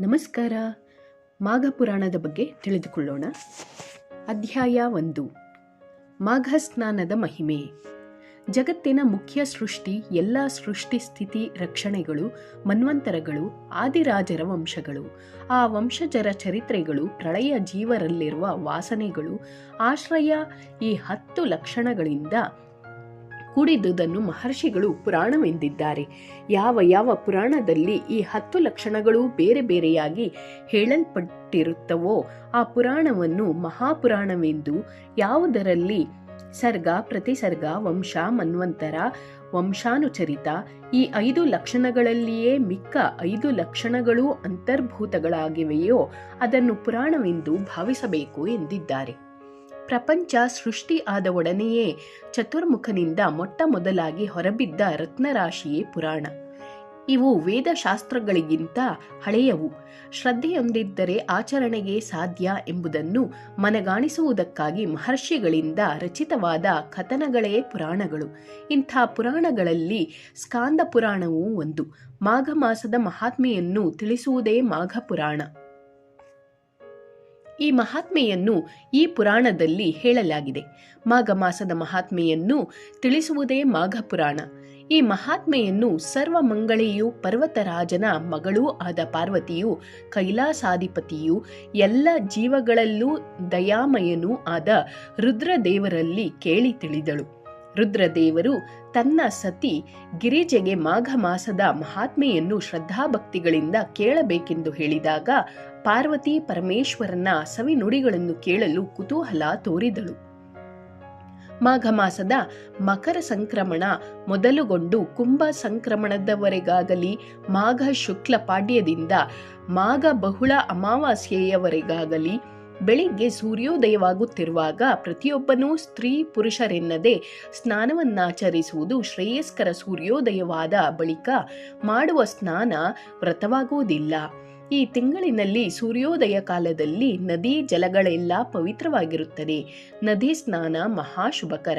ನಮಸ್ಕಾರ. ಮಾಘ ಪುರಾಣದ ಬಗ್ಗೆ ತಿಳಿದುಕೊಳ್ಳೋಣ. ಅಧ್ಯಾಯ ಒಂದು. ಮಾಘ ಸ್ನಾನದ ಮಹಿಮೆ. ಜಗತ್ತಿನ ಮುಖ್ಯ ಸೃಷ್ಟಿ, ಎಲ್ಲ ಸೃಷ್ಟಿ ಸ್ಥಿತಿ ರಕ್ಷಣೆಗಳು, ಮನ್ವಂತರಗಳು, ಆದಿರಾಜರ ವಂಶಗಳು. ಆ ವಂಶಜರ ಚರಿತ್ರೆಗಳು, ಪ್ರಳಯ ಜೀವರಲ್ಲಿರುವ ವಾಸನೆಗಳು, ಆಶ್ರಯ ಈ ಹತ್ತು ಲಕ್ಷಣಗಳಿಂದ ಕೂಡಿದುದನ್ನು ಮಹರ್ಷಿಗಳು ಪುರಾಣವೆಂದಿದ್ದಾರೆ. ಯಾವ ಯಾವ ಪುರಾಣದಲ್ಲಿ ಈ ಹತ್ತು ಲಕ್ಷಣಗಳು ಬೇರೆ ಬೇರೆಯಾಗಿ ಹೇಳಲ್ಪಟ್ಟಿರುತ್ತವೋ ಆ ಪುರಾಣವನ್ನು ಮಹಾಪುರಾಣವೆಂದು ಯಾವುದರಲ್ಲಿ ಸರ್ಗ, ಪ್ರತಿಸರ್ಗ, ವಂಶ, ಮನ್ವಂತರ, ವಂಶಾನುಚರಿತ ಈ ಐದು ಲಕ್ಷಣಗಳಲ್ಲಿಯೇ ಮಿಕ್ಕ ಐದು ಲಕ್ಷಣಗಳು ಅಂತರ್ಭೂತಗಳಾಗಿವೆಯೋ ಅದನ್ನು ಪುರಾಣವೆಂದು ಭಾವಿಸಬೇಕು ಎಂದಿದ್ದಾರೆ. ಪ್ರಪಂಚ ಸೃಷ್ಟಿ ಆದ ಒಡನೆಯೇ ಚತುರ್ಮುಖನಿಂದ ಮೊಟ್ಟ ಮೊದಲಾಗಿ ಹೊರಬಿದ್ದ ರತ್ನರಾಶಿಯೇ ಪುರಾಣ. ಇವು ವೇದಶಾಸ್ತ್ರಗಳಿಗಿಂತ ಹಳೆಯವು. ಶ್ರದ್ಧೆಯೊಂದಿದ್ದರೆ ಆಚರಣೆಗೆ ಸಾಧ್ಯ ಎಂಬುದನ್ನು ಮನಗಾಣಿಸುವುದಕ್ಕಾಗಿ ಮಹರ್ಷಿಗಳಿಂದ ರಚಿತವಾದ ಕಥನಗಳೇ ಪುರಾಣಗಳು. ಇಂಥ ಪುರಾಣಗಳಲ್ಲಿ ಸ್ಕಾಂದ ಪುರಾಣವೂ ಒಂದು. ಮಾಘ ಮಾಸದ ಮಹಾತ್ಮೆಯನ್ನು ತಿಳಿಸುವುದೇ ಮಾಘ ಪುರಾಣ. ಈ ಮಹಾತ್ಮೆಯನ್ನು ಈ ಪುರಾಣದಲ್ಲಿ ಹೇಳಲಾಗಿದೆ. ಮಾಘ ಮಾಸದ ಮಹಾತ್ಮೆಯನ್ನು ತಿಳಿಸುವುದೇ ಮಾಘ ಪುರಾಣ. ಈ ಮಹಾತ್ಮೆಯನ್ನು ಸರ್ವಮಂಗಳೆಯು ಪರ್ವತರಾಜನ ಮಗಳೂ ಆದ ಪಾರ್ವತಿಯು, ಕೈಲಾಸಾಧಿಪತಿಯು, ಎಲ್ಲ ಜೀವಗಳಲ್ಲೂ ದಯಾಮಯನೂ ಆದ ರುದ್ರದೇವರಲ್ಲಿ ಕೇಳಿ ತಿಳಿದಳು. ರುದ್ರದೇವರು ತನ್ನ ಸತಿ ಗಿರಿಜೆಗೆ ಮಾಘ ಮಾಸದ ಮಹಾತ್ಮೆಯನ್ನು ಶ್ರದ್ಧಾಭಕ್ತಿಗಳಿಂದ ಕೇಳಬೇಕೆಂದು ಹೇಳಿದಾಗ ಪಾರ್ವತಿ ಪರಮೇಶ್ವರನ ಸವಿನುಡಿಗಳನ್ನು ಕೇಳಲು ಕುತೂಹಲ ತೋರಿದಳು. ಮಾಘ ಮಾಸದ ಮಕರ ಸಂಕ್ರಮಣ ಮೊದಲುಗೊಂಡು ಕುಂಭ ಸಂಕ್ರಮಣದವರೆಗಾಗಲಿ, ಮಾಘ ಶುಕ್ಲ ಪಾಡ್ಯದಿಂದ ಮಾಘ ಬಹುಳ ಅಮಾವಾಸ್ಯೆಯವರೆಗಾಗಲಿ ಬೆಳಿಗ್ಗೆ ಸೂರ್ಯೋದಯವಾಗುತ್ತಿರುವಾಗ ಪ್ರತಿಯೊಬ್ಬನೂ ಸ್ತ್ರೀ ಪುರುಷರೆನ್ನದೆ ಸ್ನಾನವನ್ನಾಚರಿಸುವುದು ಶ್ರೇಯಸ್ಕರ ಸೂರ್ಯೋದಯವಾದ ಬಳಿಕ ಮಾಡುವ ಸ್ನಾನ ವ್ರತವಾಗುವುದಿಲ್ಲ. ಈ ತಿಂಗಳಿನಲ್ಲಿ ಸೂರ್ಯೋದಯ ಕಾಲದಲ್ಲಿ ನದಿ ಜಲಗಳೆಲ್ಲ ಪವಿತ್ರವಾಗಿರುತ್ತದೆ. ನದಿ ಸ್ನಾನ ಮಹಾಶುಭಕರ.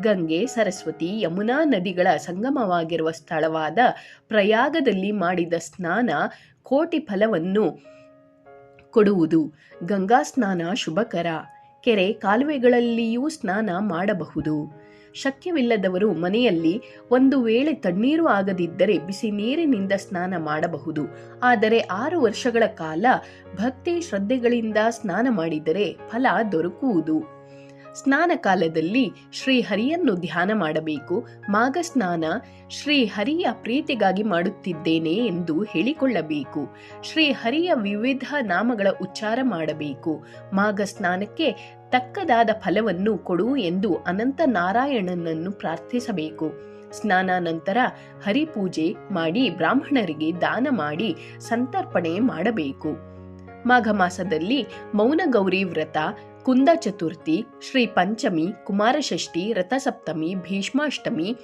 ಗಂಗೆ, ಸರಸ್ವತಿ, ಯಮುನಾ ನದಿಗಳ ಸಂಗಮವಾಗಿರುವ ಸ್ಥಳವಾದ ಪ್ರಯಾಗದಲ್ಲಿ ಮಾಡಿದ ಸ್ನಾನ ಕೋಟಿ ಫಲವನ್ನು ಕೊಡುವುದು. ಗಂಗಾ ಸ್ನಾನ ಶುಭಕರ. ಕೆರೆ ಕಾಲುವೆಗಳಲ್ಲಿಯೂ ಸ್ನಾನ ಮಾಡಬಹುದು. ಶಕ್ಯವಿಲ್ಲದವರು ಮನೆಯಲ್ಲಿ ಒಂದು ವೇಳೆ ತಣ್ಣೀರು ಆಗದಿದ್ದರೆ ಬಿಸಿ ನೀರಿನಿಂದ ಸ್ನಾನ ಮಾಡಬಹುದು. ಆದರೆ ಆರು ವರ್ಷಗಳ ಕಾಲ ಭಕ್ತಿ ಶ್ರದ್ಧೆಗಳಿಂದ ಸ್ನಾನ ಮಾಡಿದರೆ ಫಲ ದೊರಕುವುದು. ಸ್ನಾನ ಕಾಲದಲ್ಲಿ ಶ್ರೀಹರಿಯನ್ನು ಧ್ಯಾನ ಮಾಡಬೇಕು. ಮಾಘ ಸ್ನಾನ ಶ್ರೀಹರಿಯ ಪ್ರೀತಿಗಾಗಿ ಮಾಡುತ್ತಿದ್ದೇನೆ ಎಂದು ಹೇಳಿಕೊಳ್ಳಬೇಕು. ಶ್ರೀಹರಿಯ ವಿವಿಧ ನಾಮಗಳ ಉಚ್ಚಾರ ಮಾಡಬೇಕು. ಮಾಘ ಸ್ನಾನಕ್ಕೆ ತಕ್ಕದಾದ ಫಲವನ್ನು ಕೊಡು ಎಂದು ಅನಂತ ನಾರಾಯಣನನ್ನು ಪ್ರಾರ್ಥಿಸಬೇಕು. ಸ್ನಾನ ನಂತರ ಹರಿಪೂಜೆ ಮಾಡಿ ಬ್ರಾಹ್ಮಣರಿಗೆ ದಾನ ಮಾಡಿ ಸಂತರ್ಪಣೆ ಮಾಡಬೇಕು. ಮಾಘ ಮಾಸದಲ್ಲಿ ಮೌನಗೌರಿ ವ್ರತ ಕುಂದ ಚತುರ್ಥಿ, ಶ್ರೀ ಪಂಚಮಿ, ಕುಮಾರಷಷ್ಠಿ, ರಥಸಪ್ತಮಿ, ಭೀಷ್ಮಾಷ್ಟಮಿ,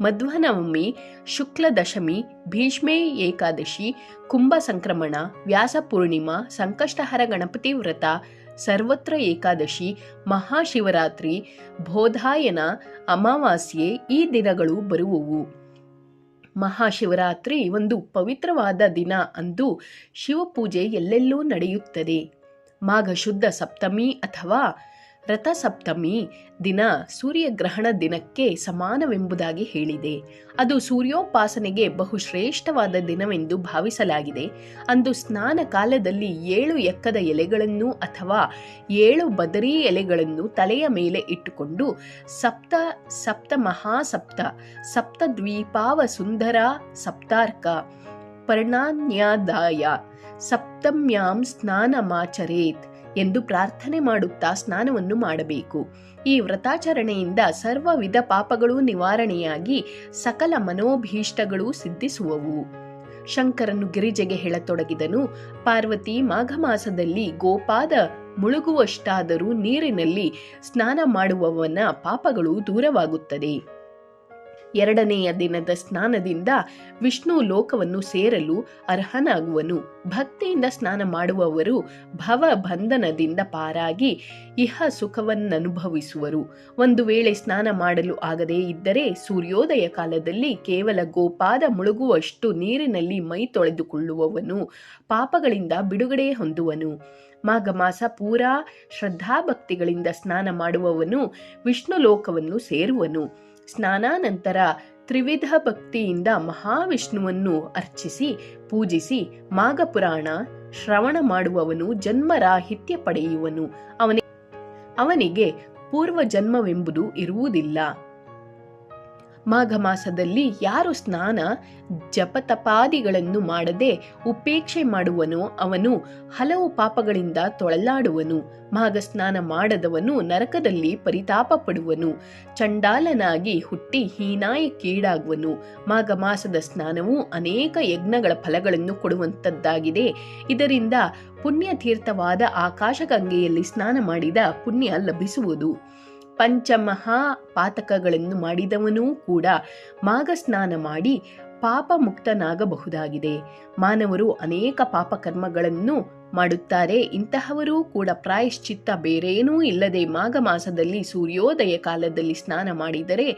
ಮಧ್ವನವಮಿ, ಶುಕ್ಲದಶಮಿ, ಭೀಷ್ಮೇ ಏಕಾದಶಿ, ಕುಂಭ ಸಂಕ್ರಮಣ, ವ್ಯಾಸ ಪೂರ್ಣಿಮಾ, ಸಂಕಷ್ಟಹರ ಗಣಪತಿ ವ್ರತ, ಸರ್ವತ್ರ ಏಕಾದಶಿ, ಮಹಾಶಿವರಾತ್ರಿ, ಬೋಧಾಯನ, ಅಮಾವಾಸ್ಯೆ ಈ ದಿನಗಳು ಬರುವವು. ಮಹಾಶಿವರಾತ್ರಿ ಒಂದು ಪವಿತ್ರವಾದ ದಿನ ಅಂದು ಶಿವಪೂಜೆ ಎಲ್ಲೆಲ್ಲೂ ನಡೆಯುತ್ತದೆ. ಮಾಘ ಶುದ್ಧ ಸಪ್ತಮಿ ಅಥವಾ ರಥಸಪ್ತಮಿ ದಿನ ಸೂರ್ಯಗ್ರಹಣ ದಿನಕ್ಕೆ ಸಮಾನವೆಂಬುದಾಗಿ ಹೇಳಿದೆ. ಅದು ಸೂರ್ಯೋಪಾಸನೆಗೆ ಬಹುಶ್ರೇಷ್ಠವಾದ ದಿನವೆಂದು ಭಾವಿಸಲಾಗಿದೆ. ಅಂದು ಸ್ನಾನ ಕಾಲದಲ್ಲಿ ಏಳು ಎಕ್ಕದ ಎಲೆಗಳನ್ನು ಅಥವಾ ಏಳು ಬದರಿ ಎಲೆಗಳನ್ನು ತಲೆಯ ಮೇಲೆ ಇಟ್ಟುಕೊಂಡು ಸಪ್ತ ಸಪ್ತ ಮಹಾಸಪ್ತ ಸಪ್ತ ದ್ವೀಪಾವ ಸುಂದರ ಸಪ್ತಾರ್ಕ ಪರ್ಣಾನ್ಯಾದಾಯ ಸಪ್ತಮ್ಯಾಂ ಸ್ನಾನಮಾಚರೇತ್ ಎಂದು ಪ್ರಾರ್ಥನೆ ಮಾಡುತ್ತಾ ಸ್ನಾನವನ್ನು ಮಾಡಬೇಕು. ಈ ವ್ರತಾಚರಣೆಯಿಂದ ಸರ್ವ ವಿಧ ಪಾಪಗಳು ನಿವಾರಣೆಯಾಗಿ ಸಕಲ ಮನೋಭೀಷ್ಟಗಳು ಸಿದ್ಧಿಸುವವು. ಶಂಕರನು ಗಿರಿಜೆಗೆ ಹೇಳತೊಡಗಿದನು, ಪಾರ್ವತಿ ಮಾಘ ಮಾಸದಲ್ಲಿ ಗೋಪಾದ ಮುಳುಗುವಷ್ಟಾದರೂ ನೀರಿನಲ್ಲಿ ಸ್ನಾನ ಮಾಡುವವನ ಪಾಪಗಳು ದೂರವಾಗುತ್ತದೆ. ಎರಡನೆಯ ದಿನದ ಸ್ನಾನದಿಂದ ವಿಷ್ಣು ಲೋಕವನ್ನು ಸೇರಲು ಅರ್ಹನಾಗುವನು. ಭಕ್ತಿಯಿಂದ ಸ್ನಾನ ಮಾಡುವವರು ಭವ ಬಂಧನದಿಂದ ಪಾರಾಗಿ ಇಹ ಸುಖವನ್ನನುಭವಿಸುವರು. ಒಂದು ವೇಳೆ ಸ್ನಾನ ಮಾಡಲು ಆಗದೇ ಇದ್ದರೆ ಸೂರ್ಯೋದಯ ಕಾಲದಲ್ಲಿ ಕೇವಲ ಗೋಪಾದ ಮುಳುಗುವಷ್ಟು ನೀರಿನಲ್ಲಿ ಮೈ ತೊಳೆದುಕೊಳ್ಳುವವನು ಪಾಪಗಳಿಂದ ಬಿಡುಗಡೆ ಹೊಂದುವನು. ಮಾಘ ಮಾಸ ಪೂರಾ ಶ್ರದ್ಧಾಭಕ್ತಿಗಳಿಂದ ಸ್ನಾನ ಮಾಡುವವನು ವಿಷ್ಣು ಲೋಕವನ್ನು ಸೇರುವನು. ಸ್ನಾನಾನಂತರ ತ್ರಿವಿಧ ಭಕ್ತಿಯಿಂದ ಮಹಾವಿಷ್ಣುವನ್ನು ಅರ್ಚಿಸಿ, ಪೂಜಿಸಿ ಮಾಘಪುರಾಣ ಶ್ರವಣ ಮಾಡುವವನು ಜನ್ಮರಾಹಿತ್ಯ ಪಡೆಯುವನು. ಅವನಿಗೆ ಅವನಿಗೆ ಪೂರ್ವ ಜನ್ಮವೆಂಬುದು ಇರುವುದಿಲ್ಲ. ಮಾಘ ಮಾಸದಲ್ಲಿ ಯಾರು ಸ್ನಾನ ಜಪತಪಾದಿಗಳನ್ನು ಮಾಡದೆ ಉಪೇಕ್ಷೆ ಮಾಡುವನೋ ಅವನು ಹಲವು ಪಾಪಗಳಿಂದ ತೊಳಲಾಡುವನು. ಮಾಘ ಸ್ನಾನ ಮಾಡದವನು ನರಕದಲ್ಲಿ ಪರಿತಾಪ ಪಡುವನು ಚಂಡಾಲನಾಗಿ ಹುಟ್ಟಿ ಹೀನಾಯಕ್ಕೀಡಾಗುವನು ಮಾಘ ಮಾಸದ ಸ್ನಾನವು ಅನೇಕ ಯಜ್ಞಗಳ ಫಲಗಳನ್ನು ಕೊಡುವಂತದ್ದಾಗಿದೆ ಇದರಿಂದ ಪುಣ್ಯತೀರ್ಥವಾದ ಆಕಾಶಗಂಗೆಯಲ್ಲಿ ಸ್ನಾನ ಮಾಡಿದ ಪುಣ್ಯ ಲಭಿಸುವುದು. ಪಂಚಮಹಾ ಪಾತಕಗಳನ್ನು ಮಾಡಿದವನೂ ಕೂಡ ಮಾಘ ಸ್ನಾನ ಮಾಡಿ ಪಾಪ ಮುಕ್ತನಾಗಬಹುದಾಗಿದೆ ಮಾನವರು ಅನೇಕ ಪಾಪಕರ್ಮಗಳನ್ನು ಮಾಡುತ್ತಾರೆ. ಇಂತಹವರೂ ಕೂಡ ಪ್ರಾಯಶ್ಚಿತ್ತ ಬೇರೇನೂ ಇಲ್ಲದೆ ಮಾಘ ಮಾಸದಲ್ಲಿ ಸೂರ್ಯೋದಯ ಕಾಲದಲ್ಲಿ ಸ್ನಾನ ಮಾಡಿದರೆ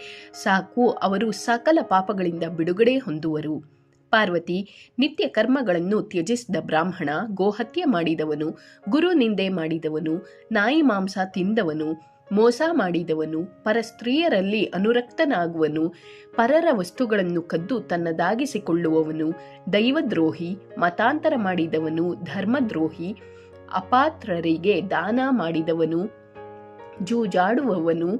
ಸಾಕು, ಅವರು ಸಕಲ ಪಾಪಗಳಿಂದ ಬಿಡುಗಡೆ ಹೊಂದುವರು. ಪಾರ್ವತಿ, ನಿತ್ಯ ಕರ್ಮಗಳನ್ನು ತ್ಯಜಿಸಿದ ಬ್ರಾಹ್ಮಣ, ಗೋಹತ್ಯೆ ಮಾಡಿದವನು, ಗುರು ನಿಂದೆ ಮಾಡಿದವನು, ನಾಯಿ ಮಾಂಸ ತಿಂದವನು ಮೋಸ ಮಾಡಿದವನು ಪರ ಸ್ತ್ರೀಯರಲ್ಲಿ ಅನುರಕ್ತನಾಗುವನು, ಪರರ ವಸ್ತುಗಳನ್ನು ಕದ್ದು ತನ್ನದಾಗಿಸಿಕೊಳ್ಳುವವನು, ದೈವದ್ರೋಹಿ, ಮತಾಂತರ ಮಾಡಿದವನು, ಧರ್ಮದ್ರೋಹಿ, ಅಪಾತ್ರರಿಗೆ ದಾನ ಮಾಡಿದವನು, ಜೂಜಾಡುವವನು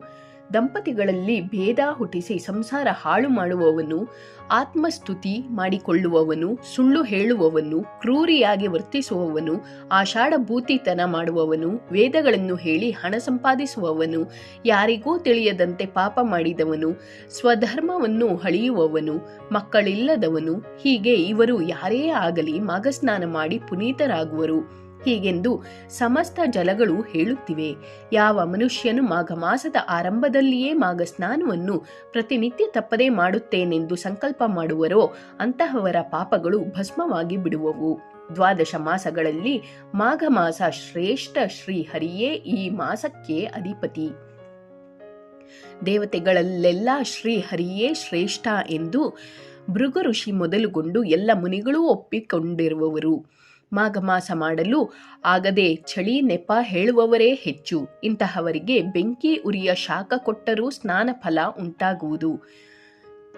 ದಂಪತಿಗಳಲ್ಲಿ ಭೇದ ಹುಟ್ಟಿಸಿ ಸಂಸಾರ ಹಾಳು ಮಾಡುವವನು, ಆತ್ಮಸ್ತುತಿ ಮಾಡಿಕೊಳ್ಳುವವನು, ಸುಳ್ಳು ಹೇಳುವವನು, ಕ್ರೂರಿಯಾಗಿ ವರ್ತಿಸುವವನು, ಆಷಾಢಭೂತಿತನ ಮಾಡುವವನು, ವೇದಗಳನ್ನು ಹೇಳಿ ಹಣ ಸಂಪಾದಿಸುವವನು, ಯಾರಿಗೂ ತಿಳಿಯದಂತೆ ಪಾಪ ಮಾಡಿದವನು, ಸ್ವಧರ್ಮವನ್ನು ಹಳಿಯುವವನು ಮಕ್ಕಳಿಲ್ಲದವನು, ಹೀಗೆ ಇವರು ಯಾರೇ ಆಗಲಿ ಮಾಘಸ್ನಾನ ಮಾಡಿ ಪುನೀತರಾಗುವರು. ಹೀಗೆಂದು ಸಮಸ್ತ ಜಲಗಳು ಹೇಳುತ್ತಿವೆ. ಯಾವ ಮನುಷ್ಯನು ಮಾಘ ಮಾಸದ ಆರಂಭದಲ್ಲಿಯೇ ಮಾಘ ಸ್ನಾನವನ್ನು ಪ್ರತಿನಿತ್ಯ ತಪ್ಪದೇ ಮಾಡುತ್ತೇನೆಂದು ಸಂಕಲ್ಪ ಮಾಡುವರೋ ಅಂತಹವರ ಪಾಪಗಳು ಭಸ್ಮವಾಗಿ ಬಿಡುವವು. ದ್ವಾದಶ ಮಾಸಗಳಲ್ಲಿ ಮಾಘ ಮಾಸ ಶ್ರೇಷ್ಠ ಶ್ರೀಹರಿಯೇ ಈ ಮಾಸಕ್ಕೆ ಅಧಿಪತಿ. ದೇವತೆಗಳಲ್ಲೆಲ್ಲ ಶ್ರೀಹರಿಯೇ ಶ್ರೇಷ್ಠ ಎಂದು ಭೃಗಋಷಿ ಮೊದಲುಗೊಂಡು ಎಲ್ಲ ಮುನಿಗಳೂ ಒಪ್ಪಿಕೊಂಡಿರುವವರು. ಮಾಘ ಮಾಸ ಮಾಡಲು ಆಗದೆ ಚಳಿ ನೆಪ ಹೇಳುವವರೇ ಹೆಚ್ಚು. ಇಂತಹವರಿಗೆ ಬೆಂಕಿ ಉರಿಯ ಶಾಖ ಕೊಟ್ಟರೂ ಸ್ನಾನ ಫಲ ಉಂಟಾಗುವುದು.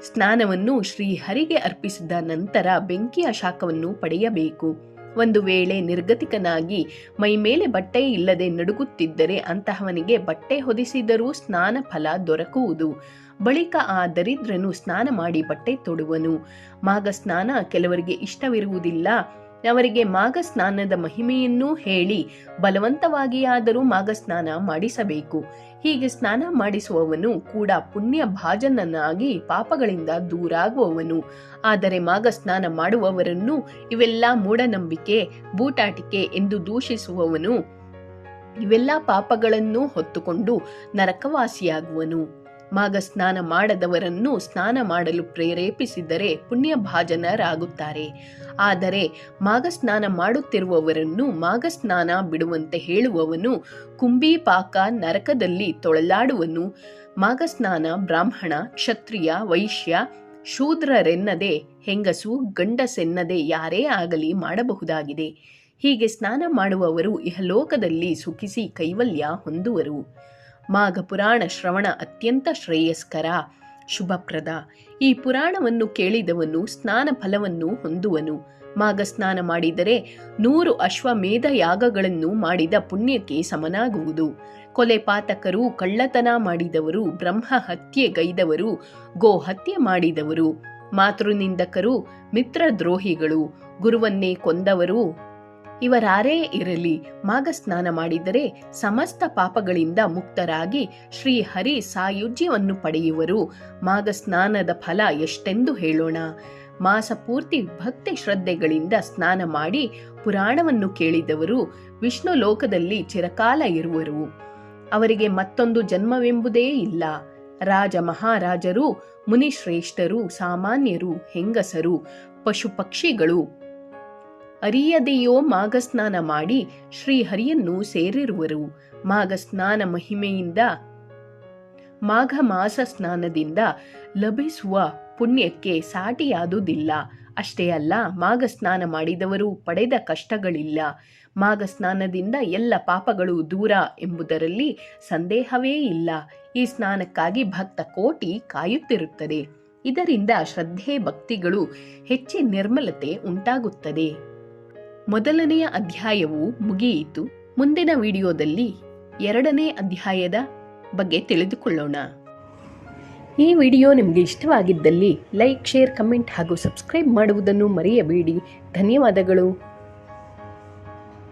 ಸ್ನಾನವನ್ನು ಶ್ರೀಹರಿಗೆ ಅರ್ಪಿಸಿದ ನಂತರ ಬೆಂಕಿಯ ಶಾಖವನ್ನು ಪಡೆಯಬೇಕು. ಒಂದು ವೇಳೆ ನಿರ್ಗತಿಕನಾಗಿ ಮೈಮೇಲೆ ಬಟ್ಟೆ ಇಲ್ಲದೆ ನಡುಗುತ್ತಿದ್ದರೆ ಅಂತಹವನಿಗೆ ಬಟ್ಟೆ ಹೊದಿಸಿದರೂ ಸ್ನಾನ ಫಲ ದೊರಕುವುದು. ಬಳಿಕ ಆ ದರಿದ್ರನು ಸ್ನಾನ ಮಾಡಿ ಬಟ್ಟೆ ತೊಡುವನು. ಮಾಘ ಸ್ನಾನ ಕೆಲವರಿಗೆ ಇಷ್ಟವಿರುವುದಿಲ್ಲ. ಅವರಿಗೆ ಮಾಘ ಸ್ನಾನದ ಮಹಿಮೆಯನ್ನೂ ಹೇಳಿ ಬಲವಂತವಾಗಿಯಾದರೂ ಮಾಘ ಸ್ನಾನ ಮಾಡಿಸಬೇಕು. ಹೀಗೆ ಸ್ನಾನ ಮಾಡಿಸುವವನು ಕೂಡ ಪುಣ್ಯ ಭಾಜನನಾಗಿ ಪಾಪಗಳಿಂದ ದೂರಾಗುವವನು. ಆದರೆ ಮಾಘ ಸ್ನಾನ ಮಾಡುವವರನ್ನು ಇವೆಲ್ಲ ಮೂಢನಂಬಿಕೆ, ಬೂಟಾಟಿಕೆ ಎಂದು ದೂಷಿಸುವವನು. ಇವೆಲ್ಲ ಪಾಪಗಳನ್ನು ಹೊತ್ತುಕೊಂಡು ನರಕವಾಸಿಯಾಗುವನು. ಮಾಘ ಸ್ನಾನ ಮಾಡದವರನ್ನು ಸ್ನಾನ ಮಾಡಲು ಪ್ರೇರೇಪಿಸಿದರೆ ಪುಣ್ಯ ಭಾಜನರಾಗುತ್ತಾರೆ ಆದರೆ ಮಾಘ ಸ್ನಾನ ಮಾಡುತ್ತಿರುವವರನ್ನು ಮಾಘ ಸ್ನಾನ ಬಿಡುವಂತೆ ಹೇಳುವವನು ಕುಂಭೀಪಾಕ ನರಕದಲ್ಲಿ ತೊಳಲಾಡುವನು. ಮಾಘ ಸ್ನಾನ ಬ್ರಾಹ್ಮಣ, ಕ್ಷತ್ರಿಯ, ವೈಶ್ಯ, ಶೂದ್ರರೆನ್ನದೆ, ಹೆಂಗಸು, ಗಂಡಸೆನ್ನದೆ ಯಾರೇ ಆಗಲಿ ಮಾಡಬಹುದಾಗಿದೆ. ಹೀಗೆ ಸ್ನಾನ ಮಾಡುವವರು ಇಹಲೋಕದಲ್ಲಿ ಸುಖಿಸಿ ಕೈವಲ್ಯ ಹೊಂದುವರು. ಮಾಘ ಪುರಾಣ ಶ್ರವಣ ಅತ್ಯಂತ ಶ್ರೇಯಸ್ಕರ. ಶುಭಪ್ರದ. ಈ ಪುರಾಣವನ್ನು ಕೇಳಿದವನು ಸ್ನಾನ ಫಲವನ್ನು ಹೊಂದುವನು. ಮಾಘ ಸ್ನಾನ ಮಾಡಿದರೆ ನೂರು ಅಶ್ವಮೇಧ ಯಾಗಗಳನ್ನು ಮಾಡಿದ ಪುಣ್ಯಕ್ಕೆ ಸಮನಾಗುವುದು. ಕೊಲೆ ಪಾತಕರು ಕಳ್ಳತನ ಮಾಡಿದವರು, ಬ್ರಹ್ಮ ಹತ್ಯೆಗೈದವರು ಗೋ ಹತ್ಯೆ ಮಾಡಿದವರು. ಮಾತೃನಿಂದಕರು ಮಿತ್ರದ್ರೋಹಿಗಳು, ಗುರುವನ್ನೇ ಕೊಂದವರು ಇವರಾರೇ ಇರಲಿ, ಮಾಘ ಸ್ನಾನ ಮಾಡಿದರೆ ಸಮಸ್ತ ಪಾಪಗಳಿಂದ ಮುಕ್ತರಾಗಿ ಶ್ರೀ ಹರಿ ಸಾಯುಜ್ಯವನ್ನು ಪಡೆಯುವರು. ಮಾಘ ಸ್ನಾನದ ಫಲ ಎಷ್ಟೆಂದು ಹೇಳೋಣ. ಮಾಸ ಪೂರ್ತಿ ಭಕ್ತಿ ಶ್ರದ್ಧೆಗಳಿಂದ ಸ್ನಾನ ಮಾಡಿ ಪುರಾಣವನ್ನು ಕೇಳಿದವರು, ವಿಷ್ಣು ಲೋಕದಲ್ಲಿ ಚಿರಕಾಲ ಇರುವರು. ಅವರಿಗೆ ಮತ್ತೊಂದು ಜನ್ಮವೆಂಬುದೇ ಇಲ್ಲ. ರಾಜ ಮಹಾರಾಜರು, ಮುನಿಶ್ರೇಷ್ಠರು, ಸಾಮಾನ್ಯರು, ಹೆಂಗಸರು ಪಶು ಪಕ್ಷಿಗಳು ಅರಿಯದೆಯೋ ಮಾಘಸ್ನಾನ ಮಾಡಿ ಶ್ರೀಹರಿಯನ್ನು ಸೇರಿರುವರು. ಮಾಘಸ್ನಾನ ಮಹಿಮೆಯಿಂದ, ಮಾಘ ಮಾಸ ಸ್ನಾನದಿಂದ ಲಭಿಸುವ ಪುಣ್ಯಕ್ಕೆ ಸಾಟಿಯಾದುದಿಲ್ಲ. ಅಷ್ಟೇ ಅಲ್ಲ ಮಾಘ ಸ್ನಾನ ಮಾಡಿದವರು ಪಡೆದ ಕಷ್ಟಗಳಿಲ್ಲ. ಮಾಘ ಸ್ನಾನದಿಂದ ಎಲ್ಲ ಪಾಪಗಳು ದೂರ ಎಂಬುದರಲ್ಲಿ ಸಂದೇಹವೇ ಇಲ್ಲ. ಈ ಸ್ನಾನಕ್ಕಾಗಿ ಭಕ್ತ ಕೋಟಿ ಕಾಯುತ್ತಿರುತ್ತದೆ. ಇದರಿಂದ ಶ್ರದ್ಧೆ ಭಕ್ತಿಗಳು ಹೆಚ್ಚಿ ನಿರ್ಮಲತೆ ಉಂಟಾಗುತ್ತದೆ. ಮೊದಲನೆಯ ಅಧ್ಯಾಯವು ಮುಗಿಯಿತು. ಮುಂದಿನ ವಿಡಿಯೋದಲ್ಲಿ ಎರಡನೇ ಅಧ್ಯಾಯದ ಬಗ್ಗೆ ತಿಳಿದುಕೊಳ್ಳೋಣ. ಈ ವಿಡಿಯೋ ನಿಮಗೆ ಇಷ್ಟವಾಗಿದ್ದಲ್ಲಿ ಲೈಕ್, ಶೇರ್, ಕಮೆಂಟ್ ಹಾಗೂ ಸಬ್ಸ್ಕ್ರೈಬ್ ಮಾಡುವುದನ್ನು ಮರೆಯಬೇಡಿ. ಧನ್ಯವಾದಗಳು.